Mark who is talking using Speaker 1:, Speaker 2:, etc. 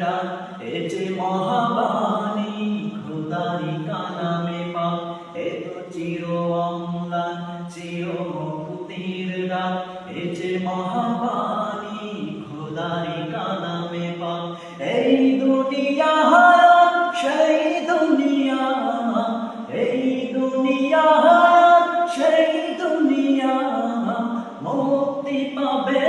Speaker 1: ডাক এ যে মহাবাণী খোদারি কালামে পাক এ তো চির অম্লান চির মুক্তির ডাক এ যে মহাবাণী খোদারি কালামে পাক এই দুনিয়া সেই দুনিয়া, এই দুনিয়া, সেই দুনিয়া, মুক্তি পাবে।